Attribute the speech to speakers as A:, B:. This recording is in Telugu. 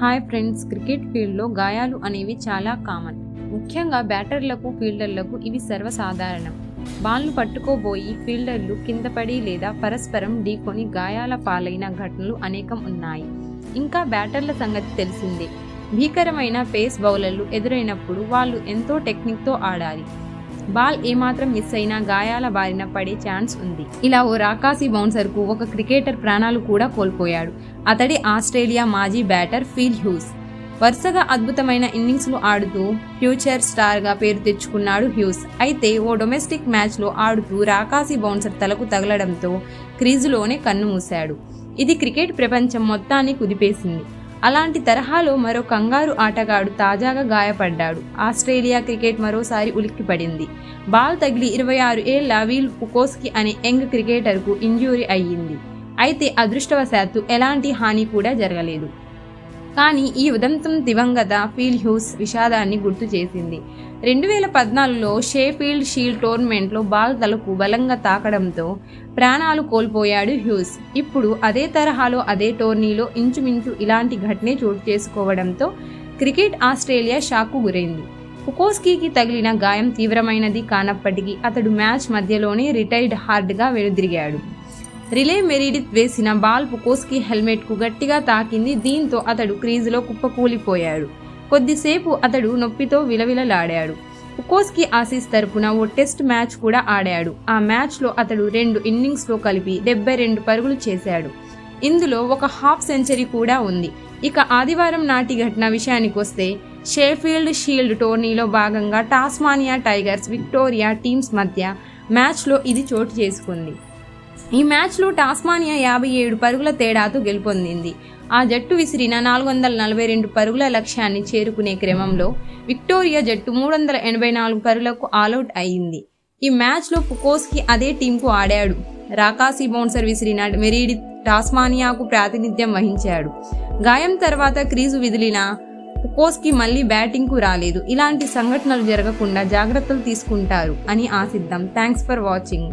A: హాయ్ ఫ్రెండ్స్ క్రికెట్ ఫీల్డ్లో గాయాలు అనేవి చాలా కామన్. ముఖ్యంగా బ్యాటర్లకు ఫీల్డర్లకు ఇవి సర్వసాధారణం. బాల్ను పట్టుకోబోయి ఫీల్డర్లు కిందపడి లేదా పరస్పరం ఢీకొని గాయాల పాలైన ఘటనలు అనేకం ఉన్నాయి. ఇంకా బ్యాటర్ల సంగతి తెలిసిందే. భీకరమైన పేస్ బౌలర్లు ఎదురైనప్పుడు వాళ్ళు ఎంతో టెక్నిక్తో ఆడాలి. బాల్ ఏమాత్రం మిస్ అయినా గాయాల బారిన పడే ఛాన్స్ ఉంది. ఇలా ఓ రాకాసి బౌన్సర్కు ఒక క్రికెటర్ ప్రాణాలు కూడా కోల్పోయాడు. అతడి ఆస్ట్రేలియా మాజీ బ్యాటర్ ఫీల్ హ్యూస్. వరుసగా అద్భుతమైన ఇన్నింగ్స్లు ఆడుతూ ఫ్యూచర్ స్టార్గా పేరు తెచ్చుకున్నాడు హ్యూస్. అయితే ఓ డొమెస్టిక్ మ్యాచ్లో ఆడుతూ రాకాసి బౌన్సర్ తలకు తగలడంతో క్రీజులోనే కన్ను మూశాడు. ఇది క్రికెట్ ప్రపంచం మొత్తాన్ని కుదిపేసింది. అలాంటి తరహాలో మరో కంగారు ఆటగాడు తాజాగా గాయపడ్డాడు. ఆస్ట్రేలియా క్రికెట్ మరోసారి ఉలిక్కిపడింది. బాల్ తగిలి ఇరవై ఆరు ఏళ్ళ వీల్ పుకోస్కి అనే యంగ్ క్రికెటర్కు ఇంజ్యూరీ అయ్యింది. అయితే అదృష్టవశాత్తు ఎలాంటి హాని కూడా జరగలేదు. కానీ ఈ ఉదంతం దివంగత ఫీల్ హ్యూస్ విషాదాన్ని గుర్తు చేసింది. రెండు వేల పద్నాలుగులో షేఫీల్డ్ షీల్డ్ టోర్నమెంట్లో బాల్ తలకు బలంగా తాకడంతో ప్రాణాలు కోల్పోయాడు హ్యూస్ ఇప్పుడు అదే తరహాలో అదే టోర్నీలో ఇంచుమించు ఇలాంటి ఘటనే చోటు చేసుకోవడంతో క్రికెట్ ఆస్ట్రేలియా షాక్కు గురైంది. పుకోస్కీకి తగిలిన గాయం తీవ్రమైనది కానప్పటికీ అతడు మ్యాచ్ మధ్యలోనే రిటైర్డ్ హార్డ్గా వెనుదిరిగాడు. రిలే మెరిడిత్ వేసిన బాల్ పుకోస్కి హెల్మెట్కు గట్టిగా తాకింది. దీంతో అతడు క్రీజులో కుప్పకూలిపోయాడు. కొద్దిసేపు అతడు నొప్పితో విలవిలలాడాడు. పుకోస్కి ఆసీస్ తరపున ఓ టెస్ట్ మ్యాచ్ కూడా ఆడాడు. ఆ మ్యాచ్లో అతడు రెండు ఇన్నింగ్స్లో కలిపి డెబ్బై రెండు పరుగులు చేశాడు. ఇందులో ఒక హాఫ్ సెంచరీ కూడా ఉంది. ఇక ఆదివారం నాటి ఘటన విషయానికొస్తే షేఫీల్డ్ షీల్డ్ టోర్నీలో భాగంగా టాస్మానియా టైగర్స్ విక్టోరియా టీమ్స్ మధ్య మ్యాచ్లో ఇది చోటు చేసుకుంది. ఈ మ్యాచ్లో టాస్మానియా యాభై ఏడు పరుగుల తేడాతో గెలుపొందింది. ఆ జట్టు విసిరిన నాలుగు వందల నలభై రెండు పరుగుల లక్ష్యాన్ని చేరుకునే క్రమంలో విక్టోరియా జట్టు మూడు వందల ఎనభై నాలుగు పరుగులకు ఆలౌట్ అయింది ఈ మ్యాచ్లో పుకోస్కి అదే టీంకు ఆడాడు. రాకాసి బౌన్సర్ విసిరిన మెరీడి టాస్మానియాకు ప్రాతినిధ్యం వహించాడు. గాయం తర్వాత క్రీజు విదిలిన పుకోస్కి మళ్ళీ బ్యాటింగ్కు రాలేదు. ఇలాంటి సంఘటనలు జరగకుండా జాగ్రత్తలు తీసుకుంటారు అని ఆశిద్దాం. Thanks for watching.